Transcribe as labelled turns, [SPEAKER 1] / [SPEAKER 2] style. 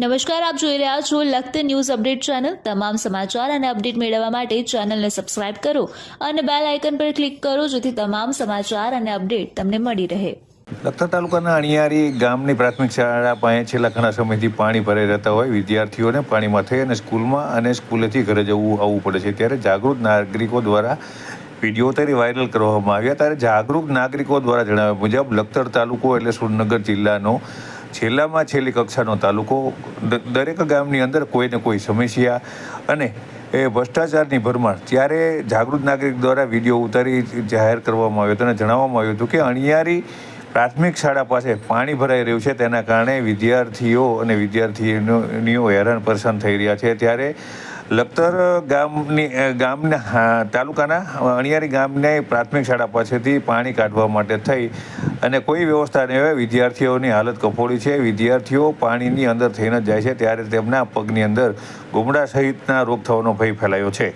[SPEAKER 1] નમસ્કાર, આપ જોઈ રહ્યા છો લખત ન્યૂઝ અપડેટ ચેનલ. તમામ સમાચાર અને અપડેટ મેળવવા માટે ચેનલને સબસ્ક્રાઇબ કરો અને બેલ આઇકન પર ક્લિક કરો જેથી તમામ સમાચાર અને અપડેટ તમને મળી રહે.
[SPEAKER 2] લખતર તાલુકાના અણિયારી ગામની પ્રાથમિક શાળા પાસે છેલ્લા ઘણા સમયથી પાણી ભરાઈ રહેતા હોય વિદ્યાર્થીઓને પાણીમાં થઈ અને સ્કૂલમાં અને સ્કૂલેથી ઘરે જવું આવવું પડે છે. ત્યારે જાગૃત નાગરિકો દ્વારા વીડિયો તરી વાયરલ કરવામાં આવ્યા. ત્યારે જાગૃત નાગરિકો દ્વારા જણાવ્યા મુજબ લખતર તાલુકો એટલે સુરનગર જિલ્લાનો છેલ્લામાં છેલ્લી કક્ષાનો તાલુકો દરેક ગામની અંદર કોઈને કોઈ સમસ્યા અને એ ભ્રષ્ટાચારની ભરમાર ત્યારે જાગૃત નાગરિક દ્વારા વીડિયો ઉતારી જાહેર કરવામાં આવ્યો હતો અને જણાવવામાં આવ્યું હતું કે અણિયારી પ્રાથમિક શાળા પાસે પાણી ભરાઈ રહ્યું છે. તેના કારણે વિદ્યાર્થીઓ અને વિદ્યાર્થીનીઓ હેરાન પરેશાન થઈ રહ્યા છે. ત્યારે લખતર ગામની ગામના તાલુકાના અણિયારી ગામને પ્રાથમિક શાળા પાસેથી પાણી કાઢવા માટે થઈ અને કોઈ વ્યવસ્થા નહીં હોય, વિદ્યાર્થીઓની હાલત કફોડી છે. વિદ્યાર્થીઓ પાણીની અંદર થઈને જાય છે, ત્યારે તેમના પગની અંદર ગુમડા સહિતના રોગ થવાનો ભય ફેલાયો છે.